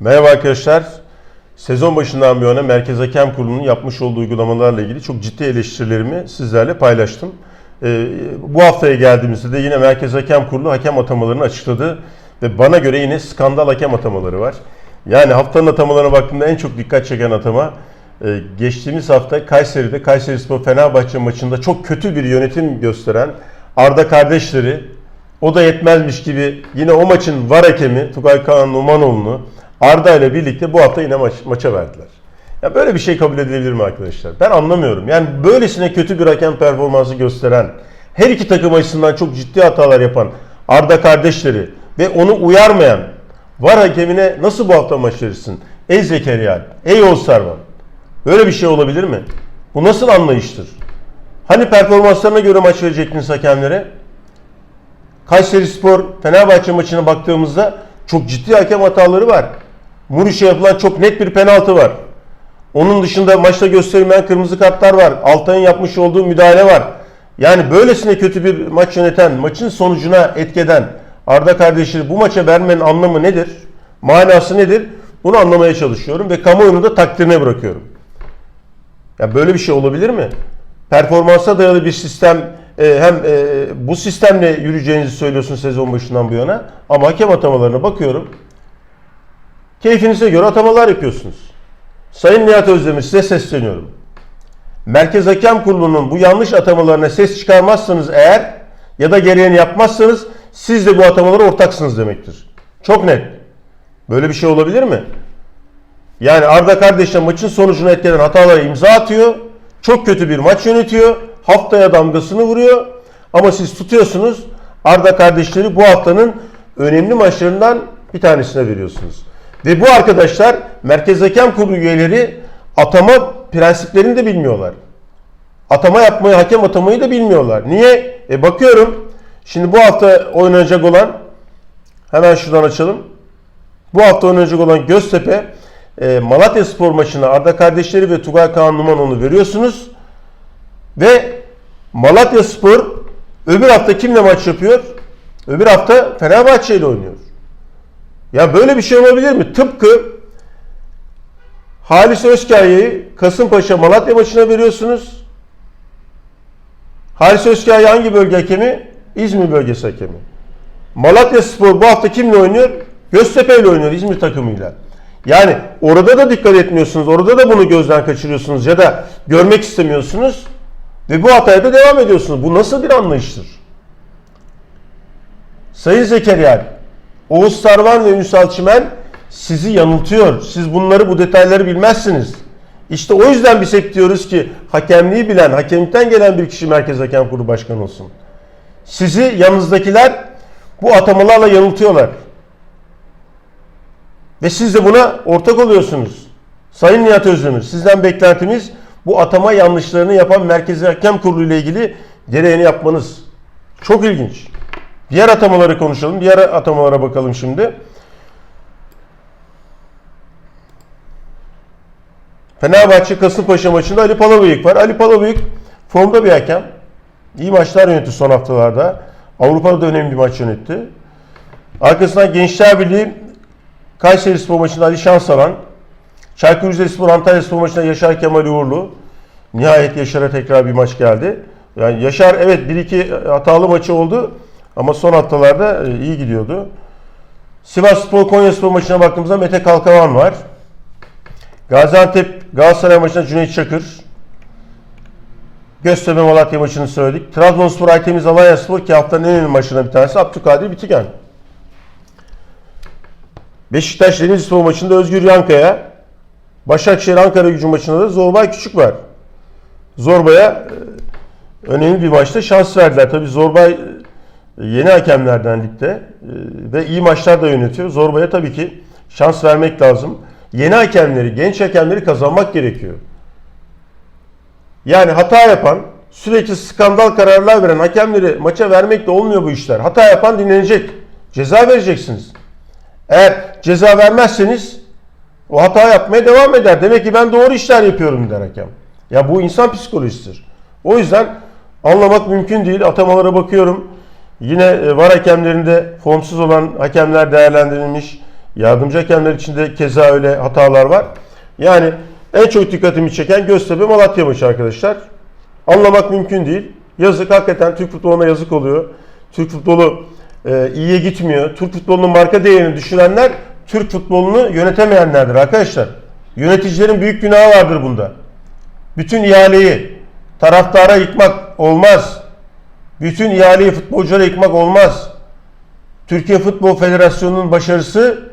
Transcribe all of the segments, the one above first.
Merhaba arkadaşlar. Sezon başından bu yana Merkez Hakem Kurulu'nun yapmış olduğu uygulamalarla ilgili çok ciddi eleştirilerimi sizlerle paylaştım. Ee, bu haftaya geldiğimizde de yine Merkez Hakem Kurulu hakem atamalarını açıkladı. Ve bana göre yine skandal hakem atamaları var. Yani haftanın atamalarına baktığımda en çok dikkat çeken atama e, geçtiğimiz hafta Kayseri'de Kayseri Spor Fenerbahçe maçında çok kötü bir yönetim gösteren Arda kardeşleri o da yetmezmiş gibi yine o maçın var hakemi Tugay Kaan Numanoğlu'nu Arda ile birlikte bu hafta yine maç, maça verdiler. Ya böyle bir şey kabul edilebilir mi arkadaşlar? Ben anlamıyorum. Yani böylesine kötü bir hakem performansı gösteren, her iki takım açısından çok ciddi hatalar yapan Arda kardeşleri ve onu uyarmayan var hakemine nasıl bu hafta maç verirsin? Ey Zekeriya, ey Oğuz Sarvan. Böyle bir şey olabilir mi? Bu nasıl anlayıştır? Hani performanslarına göre maç verecektiniz hakemlere? Kayseri Spor Fenerbahçe maçına baktığımızda çok ciddi hakem hataları var. Muriş'e yapılan çok net bir penaltı var. Onun dışında maçta gösterilmeyen kırmızı kartlar var. Altay'ın yapmış olduğu müdahale var. Yani böylesine kötü bir maç yöneten, maçın sonucuna etkeden Arda kardeşleri bu maça vermenin anlamı nedir? Manası nedir? Bunu anlamaya çalışıyorum ve kamuoyunu da takdirine bırakıyorum. Ya böyle bir şey olabilir mi? Performansa dayalı bir sistem e, hem e, bu sistemle yürüyeceğinizi söylüyorsun sezon başından bu yana ama hakem atamalarına bakıyorum. Keyfinize göre atamalar yapıyorsunuz. Sayın Nihat Özdemir size sesleniyorum. Merkez Hakem Kurulu'nun bu yanlış atamalarına ses çıkarmazsanız eğer ya da gereğini yapmazsanız siz de bu atamalara ortaksınız demektir. Çok net. Böyle bir şey olabilir mi? Yani Arda kardeşle maçın sonucunu etkileyen hatalara imza atıyor. Çok kötü bir maç yönetiyor. Haftaya damgasını vuruyor. Ama siz tutuyorsunuz. Arda kardeşleri bu haftanın önemli maçlarından bir tanesine veriyorsunuz. Ve bu arkadaşlar Merkez Hakem Kurulu üyeleri atama prensiplerini de bilmiyorlar. Atama yapmayı, hakem atamayı da bilmiyorlar. Niye? E bakıyorum. Şimdi bu hafta oynanacak olan hemen şuradan açalım. Bu hafta oynanacak olan Göztepe e, Malatya Spor maçına Arda kardeşleri ve Tugay Kaan Numanoğlu veriyorsunuz. Ve Malatya Spor öbür hafta kimle maç yapıyor? Öbür hafta Fenerbahçe ile oynuyor. Ya böyle bir şey olabilir mi? Tıpkı Halis Özkaya'yı Kasımpaşa Malatya maçına veriyorsunuz. Halis Özkaya hangi bölge hakemi? İzmir bölgesi hakemi. Malatya Spor bu hafta kimle oynuyor? Göztepe ile oynuyor İzmir takımıyla. Yani orada da dikkat etmiyorsunuz. Orada da bunu gözden kaçırıyorsunuz ya da görmek istemiyorsunuz. Ve bu hataya da devam ediyorsunuz. Bu nasıl bir anlayıştır? Sayın Zekeriya, Oğuz Sarvan ve Ünsal Çimen sizi yanıltıyor. Siz bunları, bu detayları bilmezsiniz. İşte o yüzden biz hep diyoruz ki hakemliği bilen, hakemlikten gelen bir kişi Merkez Hakem Kurulu Başkanı olsun. Sizi yanınızdakiler bu atamalarla yanıltıyorlar. Ve siz de buna ortak oluyorsunuz. Sayın Nihat Özdemir, sizden beklentimiz bu atama yanlışlarını yapan Merkezi Hakem Kurulu ile ilgili gereğini yapmanız. Çok ilginç. Diğer atamaları konuşalım. Diğer atamalara bakalım şimdi. Fenerbahçe Kasımpaşa maçında Ali Palabıyık var. Ali Palabıyık formda bir hakem. İyi maçlar yönetti son haftalarda. Avrupa'da da önemli bir maç yönetti. Arkasından Gençler Birliği Kayseri Spor maçında Ali Şansalan. Çaykur Rizespor Antalya Spor maçında Yaşar Kemal Uğurlu. Nihayet Yaşar'a tekrar bir maç geldi. Yani Yaşar evet bir iki hatalı maçı oldu ama son haftalarda e, iyi gidiyordu. Sivas Spor Konya Spor maçına baktığımızda Mete Kalkavan var. Gaziantep Galatasaray maçında Cüneyt Çakır. Göztepe Malatya maçını söyledik. Trabzonspor Aytemiz Alanya Spor ki haftanın en önemli maçlarından bir tanesi Abdülkadir Bitigen. Beşiktaş Denizlispor maçında Özgür Yankaya. Başakşehir Ankara gücü maçında da Zorbay Küçük var. Zorba'ya e, önemli bir maçta şans verdiler. Tabi Zorbay e, yeni hakemlerden ligde e, ve iyi maçlar da yönetiyor. Zorba'ya tabii ki şans vermek lazım. Yeni hakemleri, genç hakemleri kazanmak gerekiyor. Yani hata yapan, sürekli skandal kararlar veren hakemleri maça vermekle olmuyor bu işler. Hata yapan dinlenecek. Ceza vereceksiniz. Eğer ceza vermezseniz o hata yapmaya devam eder. Demek ki ben doğru işler yapıyorum der hakem. Ya bu insan psikolojisidir. O yüzden anlamak mümkün değil. Atamalara bakıyorum. Yine e, var hakemlerinde formsuz olan hakemler değerlendirilmiş. Yardımcı hakemler içinde keza öyle hatalar var. Yani en çok dikkatimi çeken Göztepe Malatya maçı arkadaşlar. Anlamak mümkün değil. Yazık hakikaten Türk futboluna yazık oluyor. Türk futbolu e, iyiye gitmiyor. Türk futbolunun marka değerini düşünenler Türk futbolunu yönetemeyenlerdir arkadaşlar. Yöneticilerin büyük günahı vardır bunda. Bütün ihaleyi taraftara yıkmak olmaz. Bütün ihaleyi futbolculara yıkmak olmaz. Türkiye Futbol Federasyonu'nun başarısı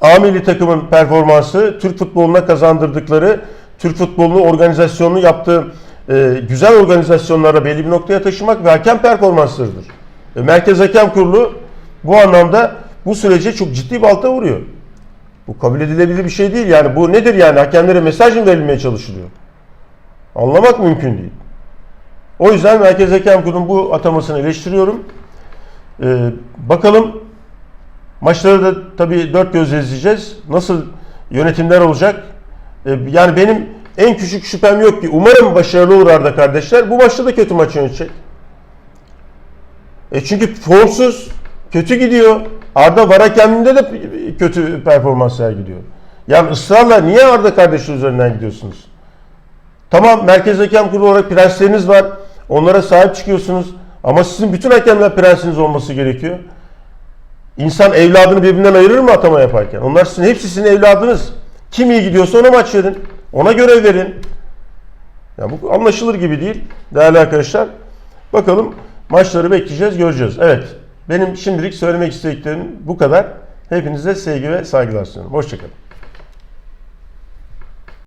A takımın performansı, Türk futboluna kazandırdıkları, Türk futbolunu organizasyonunu yaptığı e, güzel organizasyonlara belli bir noktaya taşımak ve hakem performanslarıdır. E, Merkez Hakem Kurulu bu anlamda bu sürece çok ciddi balta vuruyor. Bu kabul edilebilir bir şey değil. Yani bu nedir yani? Hakemlere mesaj mı verilmeye çalışılıyor? Anlamak mümkün değil. O yüzden Merkez Hakem Kurulu'nun bu atamasını eleştiriyorum. Ee, bakalım maçları da tabii dört gözle izleyeceğiz. Nasıl yönetimler olacak? Ee, yani benim en küçük şüphem yok ki umarım başarılı olur Arda kardeşler. Bu maçta da kötü maç yönetecek. E çünkü formsuz, kötü gidiyor. Arda var hakemliğinde de kötü performans sergiliyor. Yani ısrarla niye Arda kardeşler üzerinden gidiyorsunuz? Tamam Merkez Hakem Kurulu olarak prensleriniz var. Onlara sahip çıkıyorsunuz. Ama sizin bütün hakemler prensiniz olması gerekiyor. İnsan evladını birbirinden ayırır mı atama yaparken? Onlar sizin hepsi sizin evladınız. Kim iyi gidiyorsa ona maç verin. Ona görev verin. Ya bu anlaşılır gibi değil değerli arkadaşlar. Bakalım maçları bekleyeceğiz, göreceğiz. Evet. Benim şimdilik söylemek istediklerim bu kadar. Hepinize sevgi ve saygılar sunuyorum. Hoşçakalın.